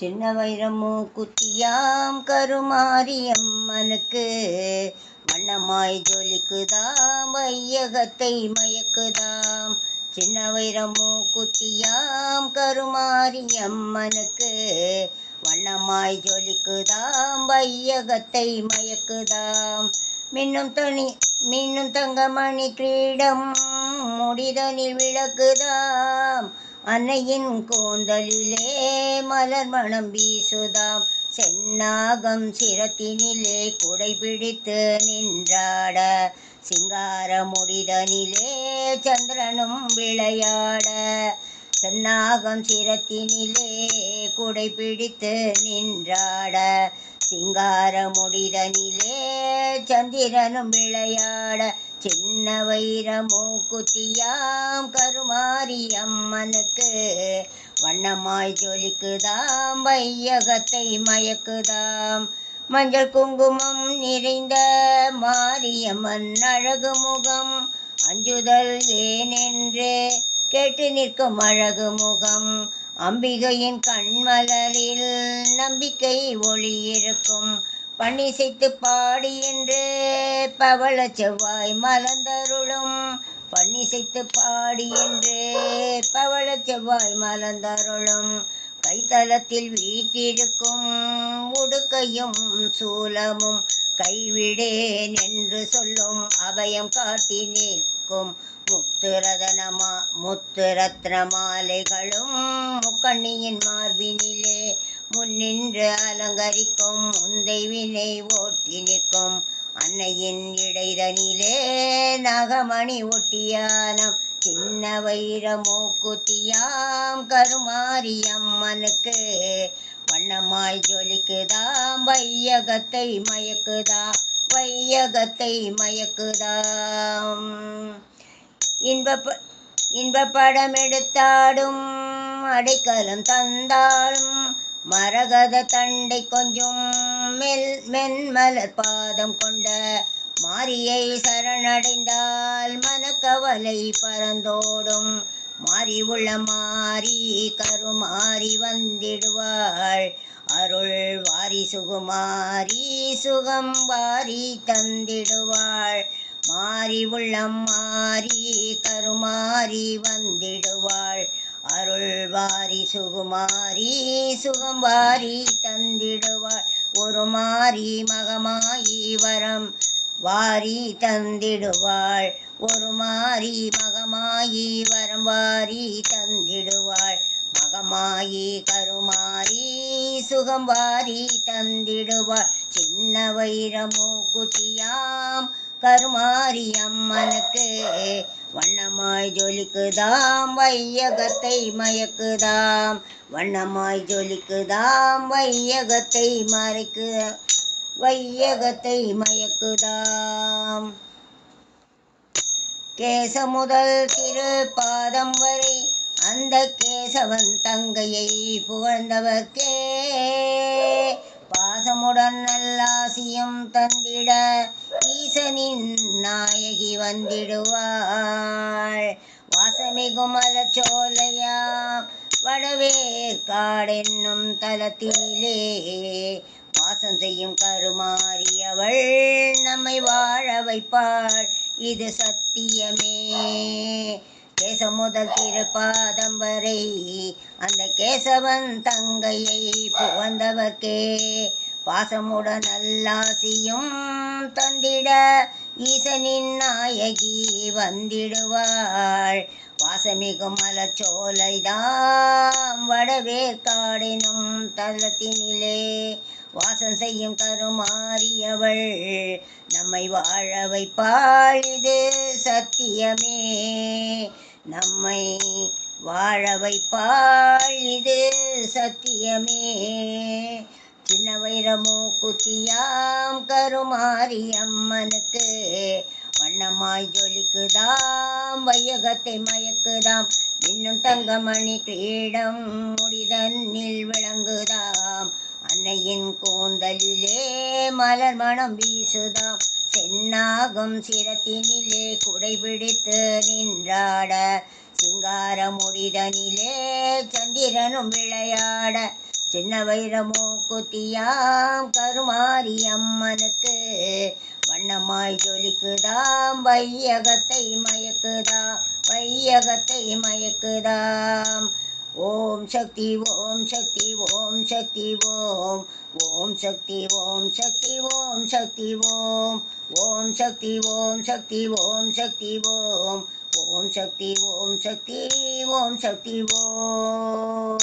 சின்ன வைரமோ குத்தியாம் கருமாரியம்மனுக்கு. வண்ணமாய் ஜொலிக்குதாம் வையகத்தை மயக்குதாம். சின்ன வைரமோ குத்தியாம் கருமாரியம்மனுக்கு. வண்ணமாய் ஜொலிக்குதாம் வையகத்தை மயக்குதாம். மின்னும் தனி மின்னும் தங்கமணி கிரீடம் முடிதனில் விளக்குதாம். அன்னையின் கூந்தலிலே மலர் மணம் வீசுதாம். சென்னாகம் சிரத்தினிலே குடை பிடித்து நின்றாட. சிங்கார முடிதனிலே சந்திரனும் விளையாட. சென்னாகம் சிரத்தினிலே குடை பிடித்து நின்றாட. சிங்கார முடிதனிலே சந்திரனும் விளையாட. சின்ன வைர குத்தியாம் கருமாரி அம்மனுக்கு. வண்ணமாய் ஜொலிக்குதாம் வையகத்தை மயக்குதாம். மஞ்சள் குங்குமம் நிறைந்த மாரியம்மன் அழகு முகம். அஞ்சுதல் ஏனென்று கேட்டு நிற்கும் அழகு முகம். அம்பிகையின் கண்மலரில் நம்பிக்கை ஒளி இருக்கும் பன்னிசைத்து பாடி என்று பவள செவ்வாய் மலர்ந்தருளும். பன்னிசைத்து பாடி என்று பவள செவ்வாய் மலர்ந்தருளும். கைத்தலத்தில் வீட்டிருக்கும் உடுக்கையும் சூலமும் கைவிடேன் என்று சொல்லும் அபயம் காட்டி நிற்கும். முத்துரதனமா முத்துரத்ன மாலைகளும் முக்கண்ணியின் மார்பினிலே முன்னின்று அலங்கரிக்கும் முந்தை வினை ஓட்டி நிற்கும். அன்னையின் இடைதனிலே நகமணி ஒட்டியானம். சின்ன வைரமோ குத்தியாம் கருமாரியம்மனுக்கு. வண்ணமாய் ஜொலிக்குதாம் வையகத்தை மயக்குதா வையகத்தை மயக்குதாம். இன்ப இன்ப படம் எடுத்தாடும் அடைக்கலம் தந்தாலும் மரகத தண்டை கொஞ்சம் மெல் மென்மலர் பாதம் கொண்ட மாரியை சரணடைந்தால் மனக்கவலை பறந்தோடும். மாறி உள்ள மாறி கருமாறி வந்திடுவாள். அருள் வாரி சுகுமாரி சுகம் வாரி தந்திடுவாள். மாறி உள்ளம் மாறி கருமாறி வந்திடுவாள். அருள்வாரி சுகுமாரி சுகம் வாரி தந்திடுவாள். ஒரு மாறி மகமாயி வரம் வாரி தந்திடுவாள். ஒரு மாறி மகமாயி வரம் வாரி தந்திடுவாள். மகமாயி கருமாரி சுகம் வாரி தந்திடுவாள். சின்ன வைரமோ குட்டியாம் கருமாரி அம்மனுக்கு வண்ணமாய் ஜொலிக்குதாம் வையகத்தை மயக்குதாம் வண்ணமாய் ஜொலிக்குதாம் வையகத்தை மறைக்கு வையகத்தை மயக்குதாம். கேச முதல் திரு பாதம் வரை அந்த கேசவன் தங்கையை புகழ்ந்தவர்க்கே பாசமுடன் நல்லாசியம் தந்திட ஈசனின் நாயகி வந்திடுவாள். வாசமிகும் மலச்சோலையா வடவேற்காடென்னும் தலத்திலே. வாசம் செய்யும் கருமாறியவள் நம்மை வாழ வைப்பாள். இது சத்தியமே. கேச முதல் திருப்பாதம் வரை அந்த கேசவன் தங்கையை புகழ்ந்தவர்க்கே. பாசமுடன் நல்லாசியும் தந்திட ஈசனின் நாயகி வந்திடுவாள். வாசமிகும் மலச்சோலைதாம் வடவேற்காடெனும் தலத்தினிலே வாசம் செய்யும் கருமாறியவள் நம்மை வாழ வைப்பாள் இது சத்தியமே. நம்மை வாழ வைப்பாள் இது சத்தியமே. சின்ன வைரமோ குத்தியாம் கருமாரி அம்மனுக்கு வண்ணமாய் ஜொலிக்குதாம் வையகத்தை மயக்குதாம். இன்னும் தங்கமணி கிரீடம் முடிதன்னில் விளங்குதாம். அன்னையின் கூந்தலிலே மலர் மனம் வீசுதாம். சென்னாகும் சிரத்தினிலே குடை பிடித்து நின்றாட. சிங்கார முடிதனிலே சந்திரனும் விளையாட. சின்ன வைரமோ குத்தியாம் கருமாரி அம்மனுக்கு வண்ணமாய் ஜொலிக்குதாம் வையகத்தை மயக்குதாம் வையகத்தை மயக்குதாம் ஓம் சக்தி ஓம் சக்தி ஓம் சக்தி ஓம் ஓம் சக்தி ஓம் சக்தி ஓம் சக்தி ஓம் ஓம் சக்தி ஓம் சக்தி ஓம் சக்தி ஓம் ஓம் சக்தி ஓம் சக்தி ஓம் சக்தி ஓம்